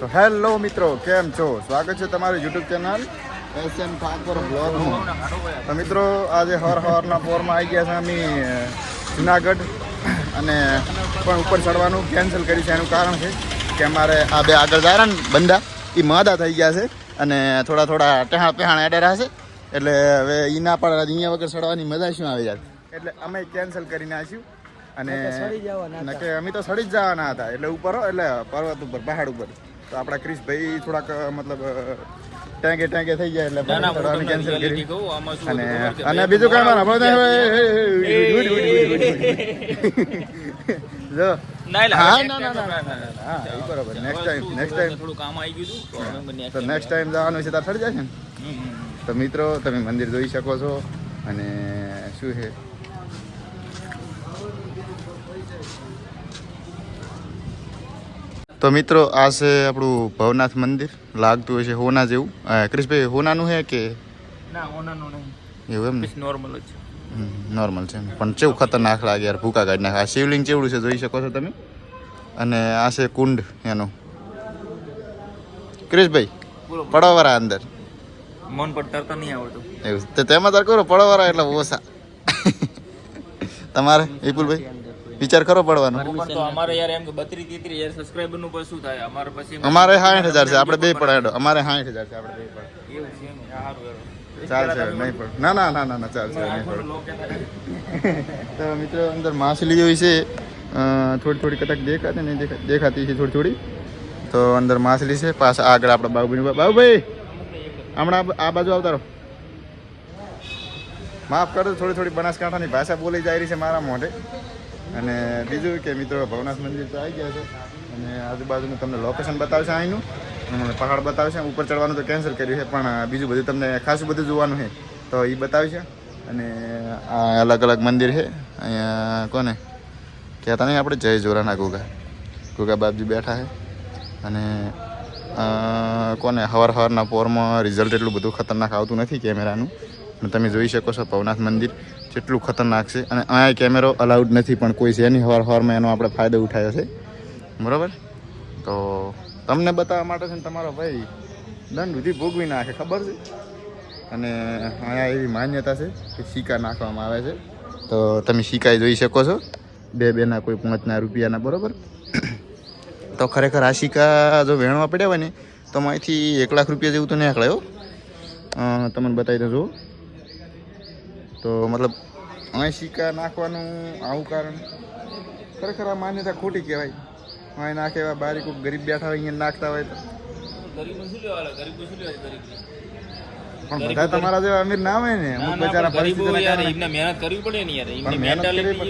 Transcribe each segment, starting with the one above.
તો હેલો મિત્રો કેમ છો? સ્વાગત છે તમારું YouTube channel S M Thakor બ્લોગમાં. તો મિત્રો આજે હર હરના પોરમાં આવી ગયા છે અમે જુનાગઢ. અને પણ ઉપર ચડવાનું કેન્સલ કરી છે એનું કારણ છે કે અમારે આ બે આગળ જાય ને બંદા એ માદા થઈ ગયા છે અને થોડા થોડા ટેહાણ પેહાણ એડેરા છે. એટલે હવે એના ના પડે અહીંયા વગર ચડવાની મજા શું આવે જાય એટલે અમે કેન્સલ કરી નાખ્યું અને અમે તો સડી જ જવાના હતા. એટલે ઉપર એટલે પર્વત ઉપર પહાડ ઉપર. તો આપણા ક્રિશભાઈ થોડાક મતલબ ટેંગે ટેંગે થઈ જાય એટલે ના ના હું કેન્સલ શું અને છે? અને બીજું કામ જો નેક્સ્ટ ટાઈમ જવાનું છે ત્યાં થડી જશે ને. તો મિત્રો તમે મંદિર જોઈ શકો છો અને શું છે તો મિત્રો આ છે આપણું ભવનાથ મંદિર. લાગતું છે હોના જેવું. ક્રિશભાઈ હોનાનું છે કે? ના ઓનાનું નહીં. એવું એમ ને બસ જ નોર્મલ છે પણ કેવું ખતરનાક લાગે યાર ભૂકા કાઢી નાખે આ શિવલિંગ ચેવડું છે જોઈ શકો છો તમે? અને આ છે કુંડ એનો. ક્રિશભાઈ પડવાવાળા અંદર. મન પણ તરતા નહીં આવડતું. એવું તો તેમાં તાર કરો પડવાવાળા એટલે ઓછા. તમારે વિપુલભાઈ? વિચાર કરો પડવાનો. અમારે યાર એમ કે નું શું થાય? અમારે પછી અમારે સાઠ હજાર છે આપણે બે પડાડો અમારે સાઠ હજાર છે આપણે બે પડાડો એવું છે એમ. સારું ચાલશે નહીં પણ ના ના ના ના ચાલશે પડ. તો મિત્રો અંદર માછલી હોય છે થોડી થોડી કદાચ દેખાતી નહીં દેખાતી છે થોડી થોડી. તો અંદર માછલી છે પાછા આગળ આપણા બાબુભાઈ બાબુભાઈ હમણાં આ- આ બાજુ આવતા રહો. માફ કરો થોડી થોડી બનાસકાંઠાની ભાષા બોલી જાય રહી છે મારા મોઢે. અને બીજું કે મિત્રો, ભવનાથ મંદિર તો આવી ગયા છે. અને આજુબાજુનું તમને લોકેશન બતાવશે અહીંનું પહાડ બતાવશે. ઉપર ચડવાનું તો કેન્સલ કર્યું છે, પણ બીજું બધું તમને ખાસું બધું જોવાનું છે, તો એ બતાવશે. અને આ અલગ અલગ મંદિર છે. અહીંયા કોને? કહેતા નહીં આપણે, જય જોરાના ગુગા ગુગા બાપજી બેઠા છે. અને કોને? હવાર હવારના પોરમાં રિઝલ્ટ એટલું બધું ખતરનાક આવતું નથી કેમેરાનું. તમે જોઈ શકો છો ભવનાથ મંદિર. કેટલું ખતરનાક છે. અને અહીંયા કેમેરો અલાઉડ નથી, પણ કોઈ છે નહીં. હવાર હવારમાં એનો આપણે ફાયદો ઉઠાવ્યો છે. બરાબર? તો તમને બતાવવા માટે છે ને તમારો ભાઈ દંડ સુધી ભોગવી નાખે, ખબર છે? અને અહીંયા એવી માન્યતા છે કે સિક્કા નાખવામાં આવે છે. તો તમે સિક્કા જોઈ શકો છો. બે બેના કોઈ પાંચના રૂપિયાના, બરાબર? તો ખરેખર આ સિક્કા જો વેણવા પડ્યા હોય ને, તો અહીંથી એક લાખ રૂપિયા જેવું તો નહીં આકળાયો તમને બતાવી દઉં તો મતલબ અહીં સિક્કા નાખવાનું આવું કારણ? ખરેખર આ માન્યતા ખોટી કહેવાય. અહીં નાખે એવા બારી કોઈ ગરીબ બેઠા હોય, અહીંયા નાખતા હોય તો? પણ બધા તમારા જેવા અમીર ના હોય ને હું અમુક બચારા પણ યાર એમને મહેનત કરવી પડે ને યાર. એમને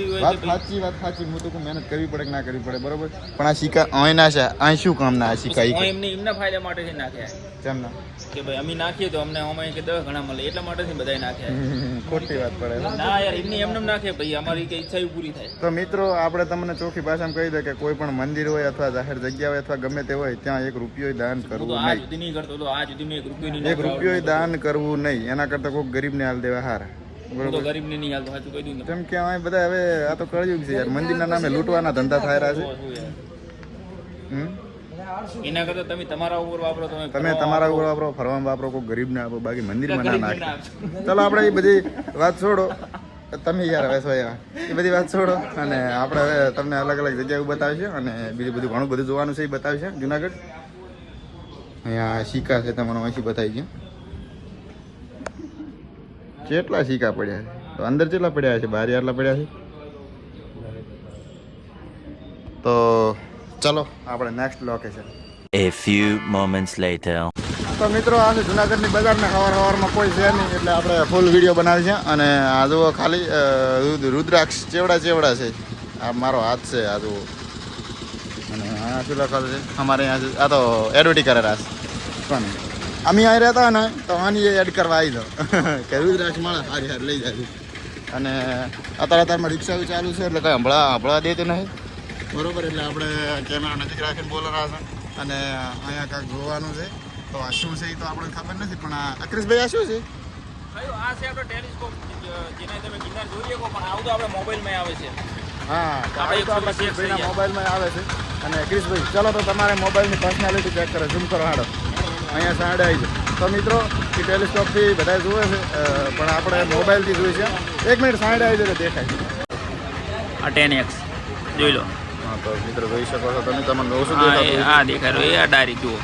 હોય વાત સાચી વાત સાચી. હું તો કહું મહેનત કરવી પડે કે ના કરવી પડે બરોબર? પણ આ સિક્કા અહીં ના છે અહીં શું કામ ના આ સિક્કા એમને એમના ફાયદા માટે છે નાખ્યા. કેમ ના કે ભાઈ અમે નાખીએ તો અમને અમે કે દસ ઘણા મળે એટલા માટે બધાય નાખ્યા. ખોટી વાત પડે ના યાર એમને એમને નાખે ભાઈ અમારી કે ઈચ્છા પૂરી થાય. તો મિત્રો આપણે તમને ચોખ્ખી ભાષામાં કહી દે કે કોઈ પણ મંદિર હોય અથવા જાહેર જગ્યા હોય અથવા ગમે તે હોય ત્યાં એક રૂપિયો દાન કરવું આ નહીં. સુધી નહીં કરતો તો આ સુધી મેં એક રૂપિયો એક રૂપિયો દાન કરવું નહીં. એના કરતાં કોઈ ગરીબને હાલ દેવા હારા. બરોબર ગરીબને નહીં હાલતો સાચું કહી દઉં કેમ કે અમે બધા હવે આ તો કળિયુગ છે યાર. મંદિરના નામે લૂંટવાના ધંધા થાય રહ્યા છે? એના કરતા તમે તમારા ઉપર વાપરો તમે તમે તમારા ઉપર વાપરો ફરવામાં વાપરો કોઈ ગરીબને આપો બાકી મંદિરમાં ના નાખો. ચલો આપણે એ બધી વાત છોડો. તમે યાર હવે યાર. એ બધી વાત છોડો. અને આપણે હવે તમને અલગ અલગ જગ્યાઓ બતાવીશું અને બીજું બધું ઘણું બધું જોવાનું છે એ બતાવીશું જુનાગઢ. અહીંયા સિક્કા છે તમારો અહીંથી બતાવી છે કેટલા સિક્કા પડ્યા છે? તો અંદર કેટલા પડ્યા છે? બહાર આટલા પડ્યા છે? તો ચલો આપણે next location A few moments later. તો મિત્રો આજે જુનાગઢની બજારને સવાર સવારમાં કોઈ છે નહીં એટલે આપણે ફૂલ વીડિયો બનાવી છે. અને આ જુઓ ખાલી રુદ્રાક્ષ ચેવડા ચેવડા છે. આ મારો હાથ છે આ જુઓ. અને આ શું લખેલું છે. અમારે અહીંયા આ તો એડવર્ટી કરે છે. કોને અમે અહીં રહેતા હોય ને તો આની એડ કરવા આવી દો કે રાખ મળે હારી હારી લઈ જાય અને અત્યારે અત્યારમાં રિક્ષા ચાલુ છે એટલે કંઈ હમણાં દે તે નહીં. બરોબર એટલે આપણે કેમેરા નજીક રાખીને બોલવાના છે. અને અહીંયા કાંઈક જોવાનું છે. તો આ શું છે એ તો આપણને ખબર નથી પણ આ અક્રિશભાઈ આ શું છે? આ છે આપણો ટેલિસ્કોપ જેના તમે ગિરનાર જોઈ શકો પણ આવું તો આપણે મોબાઈલમાં આવે છે. હા આપણે તો આપણા. મોબાઈલમાં આવે છે. અને ક્રિશભાઈ ચલો તો તમારે મોબાઈલની પર્સનાલિટી ચેક કરો ઝૂમ કરો હાડો. અહીંયા સાઈડ આવી તો મિત્રો એ ટેલિસ્કોપથી બધા જુએ છે પણ આપણે મોબાઈલથી જોઈએ છે. એક મિનિટ સાડે આવી જાય તો દેખાય. આ ટેન એક્સ જોઈ લો. હા તો મિત્રો જોઈ શકો છો તમે. તમને ઓછું હા આ દેખાય રહ્યો. આ ડાયરી જુઓ.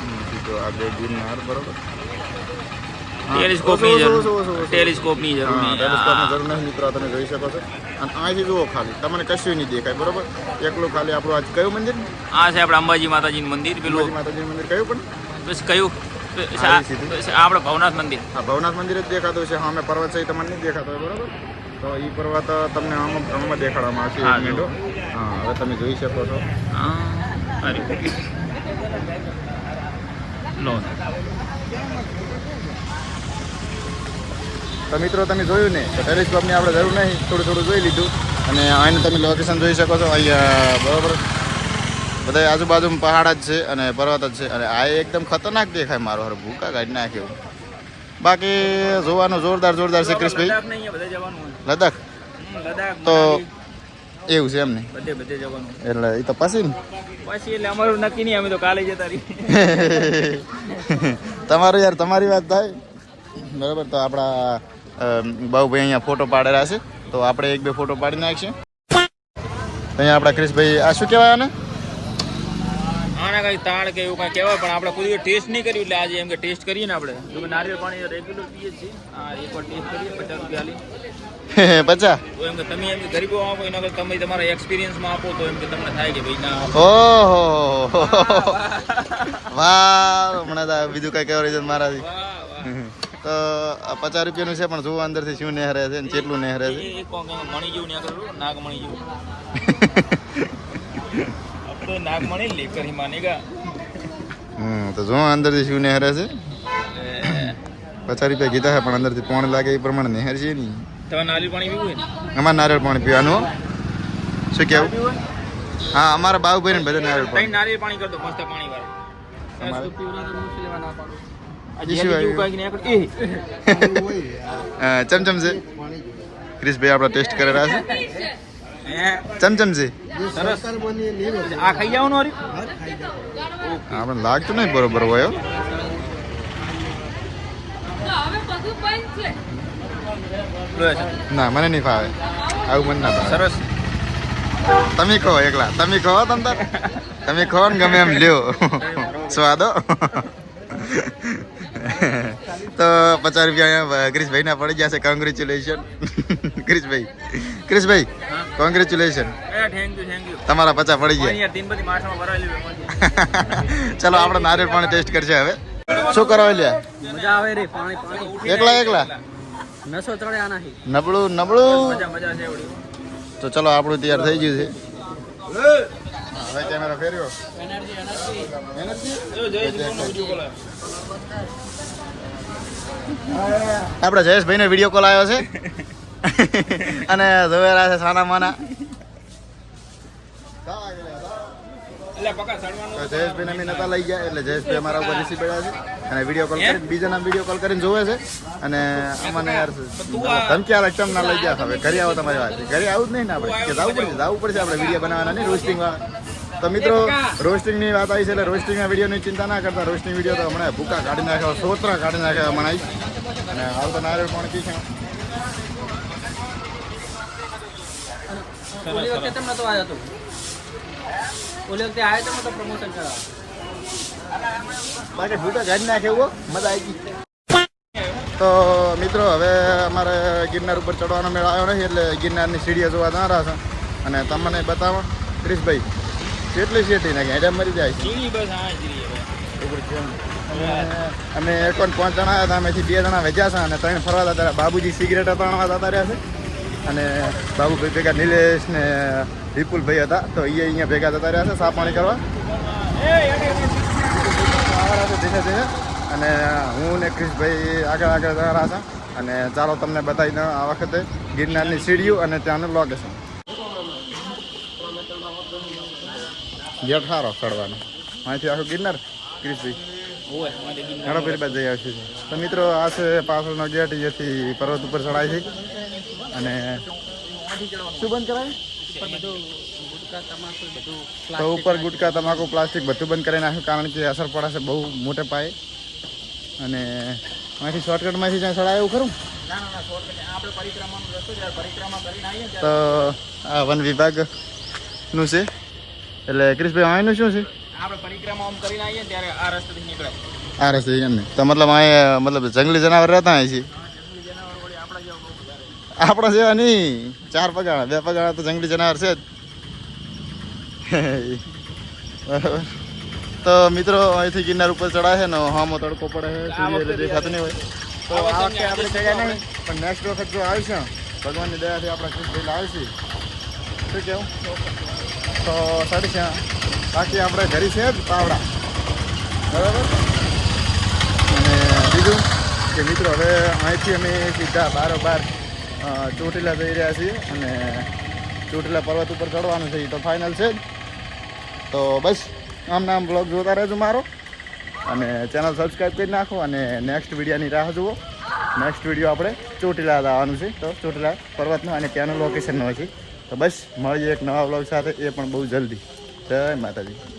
હમ, આ બે ગિરનાર બરોબર? ટેલિસ્કોપની જરૂર. ટેલિસ્કોપની જરૂર. હા નહીં ટેલિસ્કોપની જરૂર નથી મિત્રો તમે જોઈ શકો છો. અને અહીંથી જુઓ ખાલી. તમને કશું નહીં દેખાય બરોબર? એકલું ખાલી આપણું આજ કયું મંદિર? આ છે આપણે અંબાજી માતાજીનું મંદિર પેલું. માતાજીનું મંદિર કયું પણ? બસ કયું? આપણે ભવનાથ મંદિર. હા ભવનાથ મંદિર જ દેખાતું છે સામે પર્વત છે તમને નહીં દેખાતો હોય બરાબર? તો એ પર્વત તમને આમ આમાં દેખાડવામાં આવશે હા, એક મિનિટો હા. હવે તમે જોઈ શકો છો. લો. તો મિત્રો તમે જોયું ને? તો ટેલિસ્કોપની આપણે જરૂર નહીં. થોડું થોડું જોઈ લીધું. અને આને તમે લોકેશન જોઈ શકો છો. અહીંયા બરોબર? બધા આજુબાજુમાં પહાડ જ છે અને પર્વત જ છે અને આ એકદમ ખતરનાક દેખાય મારો હાર ભૂકા કાઢી નાખ્યો. બાકી જોવાનું જોરદાર જોરદાર છે ક્રિશભાઈ લદ્દાખ? નહીં તો એવું છે એમ ને? બધે બધે જવાનું એટલે એ તો પછી ને? પછી એટલે અમારું નક્કી નહીં અમે તો કાલે જતા રહીએ તમારું યાર તમારી વાત થાય. બરાબર તો આપણા અમ, બાબુભાઈ અહીંયા ફોટો પાડેલા છે. તો આપણે એક બે ફોટો પાડી નાખીએ અહીંયા આપણા ક્રિશભાઈ આ શું કહેવાય આને? આના કઈ તાળ કે એવું કઈ કહેવાય પણ આપણે કોઈ ટેસ્ટ નહીં કર્યું એટલે આજે એમ કે ટેસ્ટ કરીએ ને આપણે. જો કે નારિયેળ પાણી રેગ્યુલર પીએ જ છીએ. આ એકવાર ટેસ્ટ કરીએ પચાસ રૂપિયા લી પચા તો એમ કે તમે એમ કે ગરીબો આપો એના કરતા તમે તમારા એક્સપિરિયન્સમાં આપો તો એમ કે તમને થાય કે ભાઈ ના ઓહો વાહ હમણાં તો બીજું કઈ કહેવાય છે મારાથી. તો પચાસ રૂપિયાનું છે પણ જુઓ અંદરથી શું નેહરે છે ને કેટલું નેહરે છે. મણી જેવું કરેલું નાગમણી જેવું. આપણે નાગમણી લે કરી માનેગા હમ તો જો અંદરથી શિવ નેહરે છે? પચાસ રૂપિયા કીધા હે પણ અંદરથી પોણ લાગે એ પ્રમાણે નેહર છે નહીં. તમે નારિયેળ પાણી પીવું હોય અમારે નારિયેળ પાણી પીવાનું શું કેવું? હા અમારા બાબુભાઈ ને બધા નારિયેળ પાણી. નારિયેળ પાણી કરતો મસ્ત પાણી વાળું. તમારે? ચમચમ છે? ક્રિશભાઈ આપણે ટેસ્ટ કરેલા છે. હે, ચમચમ છે સરસ. આ ખાઈ જવાનું હારી? આપણે લાગતું નહીં બરોબર હોય હો. ના મને નહીં ફાવે. આવું મને ના ફાવે. સરસ. તમે કહો એકલા. તમે કહો તમને તમે કહો ને ગમે એમ લ્યો. સ્વાદો તો પચાસ રૂપિયા અહીંયા ક્રિશભાઈ ના પડી ગયા છે. કોંગ્રેચ્યુલેશન ક્રિશભાઈ ક્રિશભાઈ હા. કોંગ્રેચ્યુલેશન તમારા પચાસ પડી ગયા. ચલો આપણે નારિયેળ પાણી ટેસ્ટ કરશે હવે. શું કરો એકલા એકલા? નબળું નબળું. તો ચલો આપણું તૈયાર થઈ ગયું છે. હવે કેમેરા ફેર્યો જો જય શ્રીકૃષ્ણનો વીડિયો કોલ આવ્યો. આપણે જયેશભાઈનો વીડિયો કોલ આવ્યો છે. અને જોયેલા છે સાના માના જયેશભાઈને અમે નતા લઈ ગયા એટલે જયેશભાઈ અમારા ઉપર રિસીવ પડ્યા છે. અને વીડિયો કોલ કરીને બીજાના વીડિયો કોલ કરીને જોવે છે. અને અમને યાર ધમકી આલે કેમ ના લઈ ગયા હવે. ઘરે આવો તમારી વાત. ઘરે આવું જ નહીં ને આપણે કે જવું પડશે જવું પડશે આપણે વીડિયો બનાવવાના નહીં રોસ્ટિંગ તો મિત્રો રોસ્ટિંગની વાત આવી છે એટલે રોસ્ટિંગ ના વીડિયો ની ચિંતા ના કરતા. રોસ્ટિંગ વીડિયો તો હમણાં ભૂકા કાઢી નાખ્યો સોતરા કાઢી નાખ્યા હમણાં અને હાલ તો નારિયેળ પણ કી છે ઓલી વખતે તમે નતો આવ્યો તો. ઓલી વખતે આવ્યો તમે તો પ્રમોશન કરાવ બાકી ભૂકા કાઢી નાખે એવો? મજા આવી ગઈ. તો મિત્રો હવે અમારે ગિરનાર ઉપર ચડવાનો મેળ આવ્યો નથી એટલે ગિરનારની સીડીઓ જોવા ના છે. અને તમને બતાવો ક્રિશભાઈ કેટલી સીટી નાખી એટલે મરી જાય છે. એક અમે એકોન પાંચ જણા હતા અમેથી બે જણા વેચ્યા છે અને ત્રણ ફરવા જતા રહ્યા. બાબુજી સિગરેટ ત્રણવા હતા રહ્યા છે. અને બાબુભાઈ ભેગા નિલેશ ને વિપુલભાઈ હતા. તો એ અહીંયા ભેગા થતા રહ્યા છે સાફ પાણી કરવા. ધીમે ધીમે. અને હું ને ક્રિશભાઈ આગળ આગળ જતા રહ્યા છે. અને ચાલો તમને બતાવીને આ વખતે ગિરનારની સીડીઓ અને ત્યાંનું લોકેશન જઠારો ચડવાનો. અહીંથી આખું ગિરનાર. ક્રિશભાઈ ઘણો ફેરબા જઈ આવશે. તો મિત્રો, આ છે પાછળનો ગેટ, જેથી પર્વત ઉપર ચડાય છે. અને શું બંધ કરાય તો ઉપર ગુટકા તમાકુ પ્લાસ્ટિક બધું બંધ કરી નાખ્યું કારણ કે અસર પડાશે બહુ મોટે પાયે. અને અહીંથી શોર્ટકટમાંથી જ્યાં સડાય એવું ખરું? તો આ વન વિભાગનું છે. એટલે ક્રિશભાઈ અહીંનું શું છે? આપણે પરિક્રમા આમ કરીને આવીએ ત્યારે આ રસ્તેથી નીકળે. આ રસ્તે એમ નહીં. તો મતલબ અહીંયા મતલબ જંગલી જનાવર રહેતા અહીં છે જંગલી જનાવર વળી આપણા જેવા બહુ વધારે આપણા જેવા નહીં. ચાર પગાણા બે પગાણા તો જંગલી જનાવર છે જ. બરાબર તો મિત્રો અહીંથી ગિરનાર ઉપર ચડાય છે ને હામો તડકો પડે છે દેખાતું નહીં હોય. તો આ વખતે આપણે ચડ્યા નહીં. પણ નેક્સ્ટ વખત જો આવીશું ભગવાનની દયાથી આપણા કૃષ્ણ આવશે. શું કેવું? તો સારી છે બાકી આપણે ઘરી છે જ પાવડા. બરાબર? અને બીજું કે મિત્રો હવે અહીંથી અમે સીધા બારોબાર ચોટીલા જઈ રહ્યા છીએ અને ચોટીલા પર્વત ઉપર ચડવાનું છે એ તો ફાઇનલ છે જ. તો બસ, આમ નામ બ્લોગ જોતા રહેજો મારો. અને ચેનલ સબસ્ક્રાઈબ કરી નાખો અને નેક્સ્ટ વિડીયોની રાહ જુઓ. નેક્સ્ટ વીડિયો આપણે ચોટીલા આવવાનું છે. તો ચોટીલા પર્વતનું અને ત્યાંનું લોકેશનનું છે. તો બસ, મળીએ એક નવા બ્લોગ સાથે. એ પણ બહુ જલ્દી. જય માતાજી.